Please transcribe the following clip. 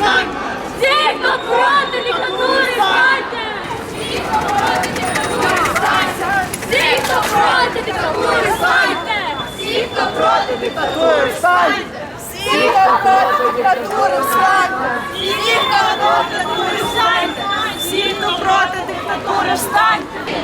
Всі, хто проти диктатури, встаньте! Всі, хто проти диктатури, встаньте! Всі, хто проти диктатури, встаньте! Всі, хто проти диктатури, встаньте! Всі, хто диктатури, встаньте! Всі, хто проти диктатури! Всі, хто диктатури, встаньте!